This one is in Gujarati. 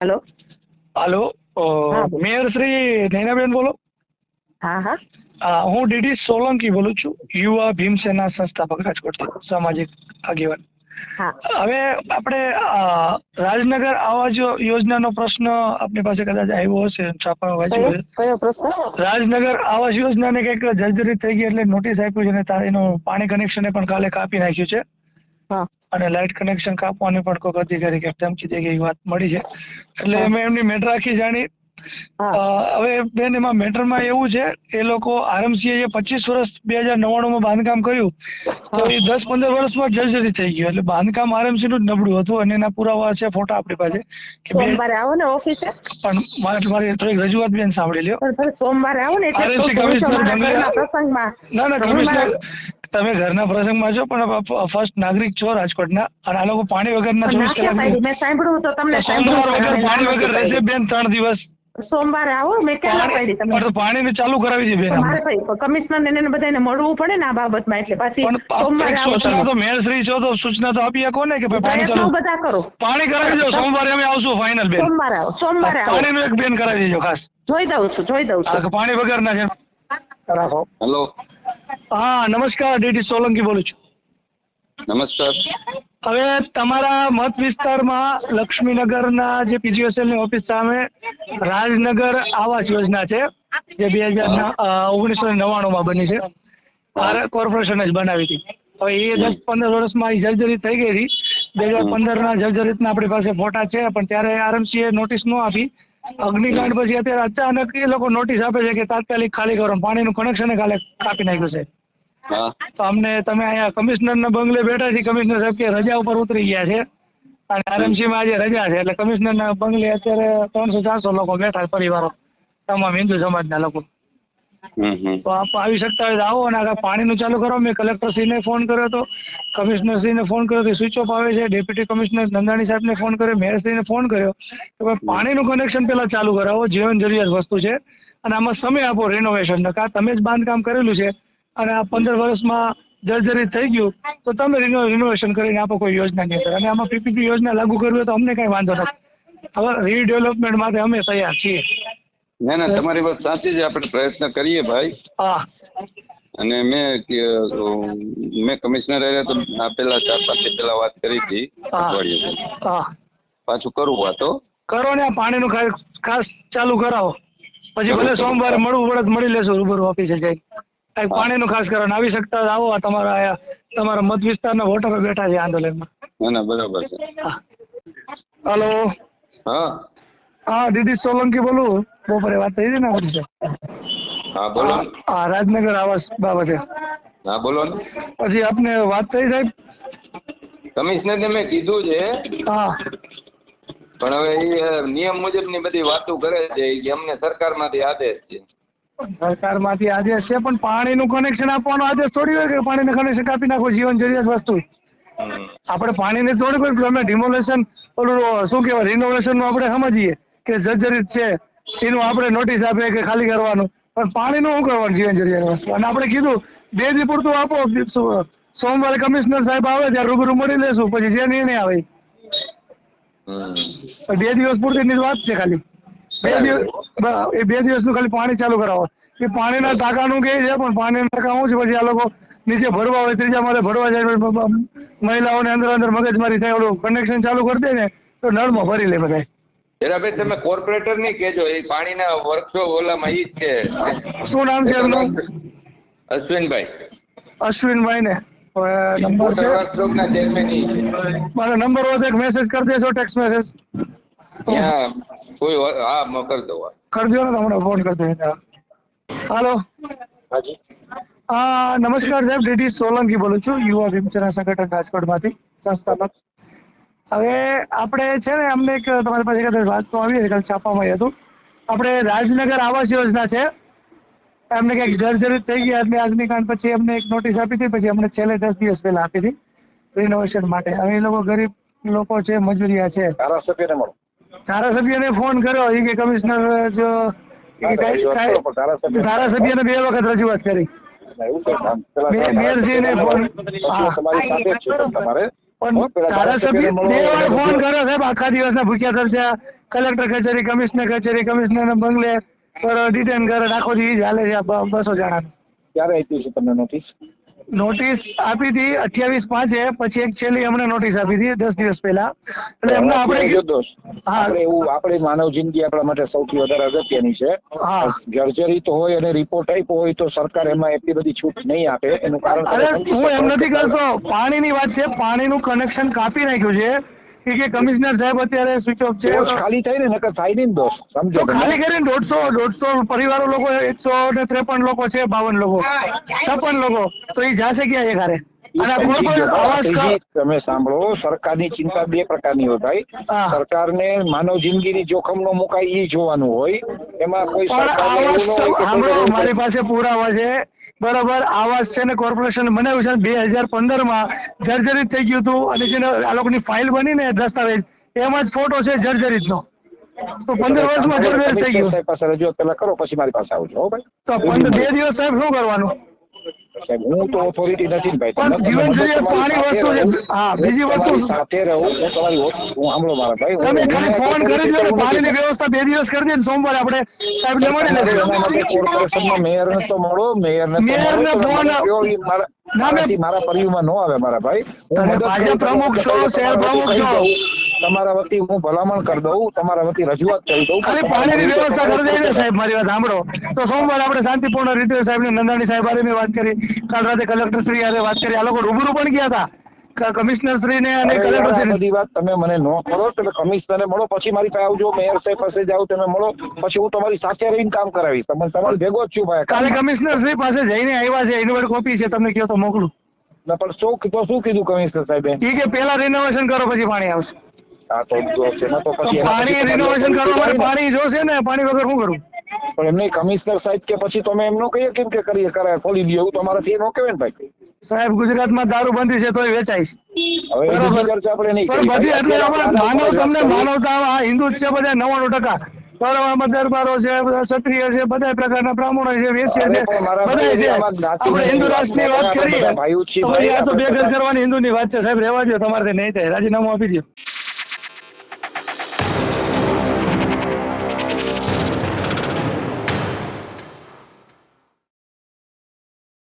Hello? Hello mayor Shri Nainaben બોલો. હા હા. હા, હું ડીડી સોલંકી બોલું છું યુવા ભીમસેના સંસ્થાપક રાજકોટથી સામાજિક આગેવાન. હવે આપણે રાજનગર આવાજ યોજનાનો પ્રશ્ન આપની પાસે કદાચ આવ્યો હશે છાપા વાંચ્યું પ્રશ્ન? રાજનગર આવાસ યોજનાને કંઈક જર્જરિત થઈ ગઈ એટલે નોટિસ આપ્યું છે અને એનું પાણી કનેક્શન પણ કાલે કાપી નાખ્યું છે. અને લાઇટ કનેક્શન કાપવાની પણ કોઈક અધિકારી કે ધમકી દે એવી વાત મળી છે. એટલે અમે એમની મેટર આખી જાણી. હવે બેન એમાં મેટરમાં એવું છે એ લોકો આરએમસીએ જે પચીસ વર્ષ બે હજાર નવ્વાણું માં બાંધકામ કર્યું. તો એ દસ પંદર વર્ષમાં જર્જરી થઈ ગયું. એટલે બાંધકામ આરએમસી નું જ નબળું હતું અને એના પુરાવા છે ફોટા આપણી પાસે. કે સોમવારે આવો ને ઓફિસે? પણ મારે મારી થોડીક રજૂઆત બેન સાંભળી લ્યો. સોમવારે આવો ને એટલે ના ના કમિશનર તમે ઘરના પ્રસંગમાં છો પણ ફર્સ્ટ નાગરિક છો રાજકોટના અને આ લોકો પાણી વગરના પણ ચોવીસ ના? કલાક મેં સાંભળ્યું તો તમને સોમવાર વગર પાણી વગર રહેશે બેન ત્રણ દિવસ. સોમવારે આવો મેં ક્યાં ના પાડી પાણી તમને? પણ તો પાણીને ચાલુ કરાવી દે બેન મારે ભાઈ કમિશનર ને એને બધાને મળવું પડે ને આ બાબતમાં એટલે પાછી સોમવારે સૂચના તો મેયર શ્રી છો તો સૂચના તો આપી શકો ને કે ભાઈ પાણી ચાલુ. બધા કરો. પાણી કરાવી દો સોમવારે અમે આવશું ફાઇનલ બેન. સોમવારે આવો સોમવારે આવો. પાણીનું એક બેન કરાવી દેજો ખાસ. જોઈ દઉં છું જોઈ દઉં છું. પાણી વગર ના છે. રાખો. હેલો હા નમસ્કાર ડીડી સોલંકી બોલું છું. નમસ્કાર. હવે તમારા મત વિસ્તારમાં લક્ષ્મીનગરના જે પીજીએસએલની ઓફિસ સામે રાજનગર આવાસ યોજના છે જે બે હજાર ઓગણીસો નવ્વાણું માં બની છે. ભારત કોર્પોરેશન જ બનાવી હતી. હવે એ દસ પંદર વર્ષમાં એ જર્જરિત થઈ ગઈ હતી. બે હજાર પંદર ના જર્જરિતના આપણી પાસે ફોટા છે પણ ત્યારે આરએમસી એ નોટિસ ન આપી. અગ્નિકાંડ પછી અત્યારે અચાનક એ લોકો નોટિસ આપે છે કે તાત્કાલિક ખાલી કરો પાણીનું કનેક્શન કાપી નાખ્યું છે. તો અમને તમે અહીંયા કમિશનર ના બંગલે બેઠા છે કમિશનર સાહેબ કે રજા ઉપર ઉતરી ગયા છે. અને આરએમસી માં આજે રજા છે એટલે કમિશનર ના બંગલે અત્યારે ત્રણસો ચારસો લોકો બેઠા છે પરિવારો તમામ હિન્દુ સમાજના લોકો. તો આપ આવી શકતા હોય આવો અને આગળ પાણીનું ચાલુ કરો. મેં કલેક્ટરશ્રીને ફોન કર્યો હતો. કમિશનરશ્રીને ફોન કર્યો તો સ્વિચ ઓફ આવે છે. ડેપ્યુટી કમિશનર નંદાણી સાહેબને ફોન કર્યો. મેયરશ્રીને ફોન કર્યો. કે પાણીનું કનેક્શન પહેલા ચાલુ કરાવો. જીવન જરૂરિયાત વસ્તુ છે. અને આમાં સમય આપો રિનોવેશન કા તમે જ બાંધકામ કરેલું છે અને આ પંદર વર્ષમાં જર્જરિત થઈ ગયું, તો તમે રિનોવેશન કરીને આપો કોઈ યોજનાની અંદર. અને આમાં પીપીપી યોજના લાગુ કરવી તો અમને કઈ વાંધો નથી. હવે રીડેવલપમેન્ટ માટે અમે તૈયાર છીએ. ના ના તમારી વાત સાચી છે. આપણે પ્રયત્ન કરીએ ભાઈ. અને મેં મેં કમિશનર તો આપેલા ચાર પાંચ પેલા વાત કરી હતી પાછું કરું વાતો. કરો ને આ પાણી નું ખાસ ચાલુ કરાવો. પછી ભલે સોમવારે મળવું પડે મળી લેશો રૂબરૂ ઓફિસે જઈ પાણી નું ખાસ કરો ને આવી શકતા આવો આ તમારા તમારા મત વિસ્તારના વોટરો બેઠા છે આંદોલનમાં. ના ના બરાબર છે. હલો. હા. હા દીદી સોલંકી બોલું. બપોરે વાત થઈ હતી ને આપણી સાથે. હા બોલો. હા રાજનગર આવાસ બાબતે. હા બોલો પછી આપને વાત થઈ સાહેબ? કમિશનર ને મેં કીધું છે હા. પણ હવે એ નિયમ મુજબની બધી વાતો કરે છે કે અમને સરકારમાંથી આદેશ છે. સરકારમાંથી આદેશ છે પણ પાણીનું કનેક્શન આપવાનો આદેશ થોડી હોય કે પાણીનું કનેક્શન કાપી નાખો જીવન જરૂરિયાત વસ્તુ. આપણે પાણીને થોડી કોઈ અમે ડિમોલેશન ઓલું શું કહેવાય રિનોવેશનનું આપણે સમજીએ કે જર્જરિત છે. એનું આપણે નોટિસ આપીએ કે ખાલી કરવાનું. પણ પાણીનું શું કરવાનું જીવન જરૂરિયાત વસ્તુ? અને આપણે કીધું બે દી પૂરતું આપો. સોમવારે કમિશનર સાહેબ આવે ત્યારે રૂબરૂ મળી લેશું. પછી જે નિર્ણય આવે. પણ બે દિવસ પૂરતી ની વાત છે ખાલી. બે દિવસ એ બે દિવસનું ખાલી પાણી ચાલુ કરાવો. એ પાણીના ટાંકાનું કે છે પણ પાણીના ટાંકા શું છે? પછી આ લોકો નીચે ભરવા હોય ત્રીજા માળે ભરવા જાય મહિલાઓને અંદર અંદર મગજમારી થાય ઓલું કનેક્શન ચાલુ કરી દે ને તો નળમાં ભરી લે બધા જરાભાઈ તમે કોર્પોરેટરની કેજો એ પાણીના વર્કશોપ ઓલામાં ઈ જ છે. શું નામ છે એમનું? અશ્વિનભાઈ. અશ્વિનભાઈ ને. નંબર છે. વર્કશોપ ના ચેરમેન ઈ છે. મારો નંબર હોય તો એક મેસેજ કરી દેજો ટેક્સ મેસેજ ત્યાં કોઈ હા કરી દઉં કરી દો ને તમને ફોન કરી દો હાલો. હા નમસ્કાર સાહેબ. ડીડી સોલંકી બોલું છું. યુવા વિમચના સંગઠન રાજકોટમાંથી સંસ્થાપક. હવે આપણે છે ને અમને એક તમારી પાસે કદાચ વાત તો આવી કાલે છાપામાં હતું. આપણે રાજનગર આવાસ યોજના છે. એમને કંઈક જર્જરિત થઈ ગયા એટલે અગ્નિકાંડ પછી એમને એક નોટિસ આપી હતી પછી અમને છેલ્લે દસ દિવસ પહેલા આપી હતી રિનોવેશન માટે. હવે એ લોકો ગરીબ લોકો છે મજૂરિયા છે. ધારાસભ્યને મળો. ધારાસભ્યને ફોન કર્યો એ કે કમિશનર જો ધારાસભ્યને. બે વખત રજૂઆત કરી. એવું છે કામ. પેલા મે- ધારાસભ્યને મેયરશ્રીને મળો. ફોન- તમારી સાથે છું. તમારે. પણ ધારાસભ્ય બે વાર ફોન કર્યો સાહેબ આખા દિવસના ભૂખ્યા થશે. કલેક્ટર કચેરી કમિશનર કચેરી કમિશનર બંગલે. ડિટેન કરે આખો દિવસ હાલે છે બસો જણા ક્યારે આપ્યું છે તમને નોટિસ નોટિસ આપી હતી અઠ્યાવીસ પાંચે પછી એક છેલ્લી અમને નોટિસ આપી હતી દસ દિવસ પહેલા એટલે એમને આપણે. આપણે એવું આપણી માનવ જિંદગી આપણા માટે સૌથી વધારે અગત્યની છે હા. જર્જરિત હોય અને રિપોર્ટ આપ્યો હોય તો સરકાર એમાં એટલી બધી છૂટ નહીં આપે એનું કારણ હું એમ નથી. કરતો પાણીની વાત છે પાણીનું કનેક્શન કાપી નાખ્યું છે કે કે કમિશનર સાહેબ અત્યારે સ્વિચ ઓફ છે. ખાલી થાય ને નકર થાય નહીં ને દોસ્ત સમજો. ખાલી કરીને દોઢસો દોઢસો પરિવારો લોકો એકસો ને ત્રેપન લોકો છે બાવન લોકો. છપ્પન લોકો. તો એ જાશે ક્યાં એ ઘરે? તમે સાંભળો સરકારની ચિંતા બે પ્રકારની હોય ભાઈ. સરકારને માનવ જિંદગીની જોખમ નો મુકાય એ જોવાનું હોય. એમાં કોઈ મારી પાસે પુરાવા છે. બરોબર આવાસ છે ને કોર્પોરેશન બનાવ્યું છે બે હજાર પંદરમાં જર્જરિત થઈ ગયું હતું અને જેને આ લોકોની ફાઇલ બની ને દસ્તાવેજ એમાં જ ફોટો છે જર્જરિત નો તો પંદર વર્ષમાં જર્જરિત થઈ ગયું. સાહેબ પાસે રજૂઆત પેલા કરો પછી મારી પાસે આવજો હો ભાઈ. તો બે દિવસ સાહેબ શું કરવાનું? સાહેબ હું તો ઓથોરિટી નથી ને ભાઈ પણ જીવન તમે પાણી વસ્તુ છે. હા, બીજી વસ્તુ- સાથે રહું હું તમારી હું સાંભળો મારા ભાઈ તમે ખાલી ફોન કરી દો ને પાણીની વ્યવસ્થા બે દિવસ કરી દે ને સોમવારે આપણે સાહેબ ને મળી લેશું કોર્પોરેશનમાં મેયરને તો મળો મેયર ને મેયર ને ફોન- મારા- ના, મારા પરિવારમાં ન આવે મારા ભાઈ. ભાજપ પ્રમુખ છો, શહેર પ્રમુખ છો. તમારા વતી હું ભલામણ કરી દઉં. તમારા વતી રજૂઆત કરી દઉં. ખાલી પાણીની વ્યવસ્થા કરી દઈને સાહેબ મારી વાત સાંભળો. તો સોમવારે આપણે શાંતિપૂર્ણ રીતે સાહેબ ને નંદાણી સાહેબ આરે વાત કરી. કાલ રાતે કલેક્ટર શ્રી આરે વાત કરી. આ લોકો રૂબરૂ પણ ગયા હતા. કમિશનર શ્રી ને અને કલેક્ટર શ્રી બધી વાત તમે મને નો કરો તમે કમિશનરને મળો પછી મારી પાસે આવજો મેયર સાહેબ પાસે જાવ તમે મળો પછી હું તમારી સાથે રહીને કામ કરાવીશ. તમને તમારી ભેગો જ છું ભાઈ કાલે કમિશનર શ્રી પાસે જઈને આવ્યા છે એની કોપી છે તમને કહો તો મોકલું. ના, પણ શું તો શું કીધું કમિશનર સાહેબે? કે પેલા રિનોવેશન કરો પછી પાણી આવશે. આ તો જો છે ને તો પછી પાણી રિનોવેશન કરવા માટે પાણી જોશે ને પાણી વગર શું કરું? પણ એમને કમિશનર સાહેબ કે પછી તમે એમ ન કહીએ કેમ કે કરીએ કરે ખોલી દો એવું તમારાથી ન કહેવાય ને ભાઈ. સાહેબ ગુજરાતમાં દારૂબંધી છે તોય નહીં પણ બધી એટલે માનવ તમને માનવતા હિન્દુ છે બધા નવ્વાણું ટકા. બરાબર દરબારો છે ક્ષત્રિય છે બધા પ્રકારના બ્રાહ્મણો છે વેશ્ય છે બધા છે. આપણે હિન્દુ રાષ્ટ્રની કરીએ. તો આ તો કરવાની હિન્દુની વાત છે. સાહેબ રહેવા દો તમારે નહીં થાય. રાજીનામું આપી દો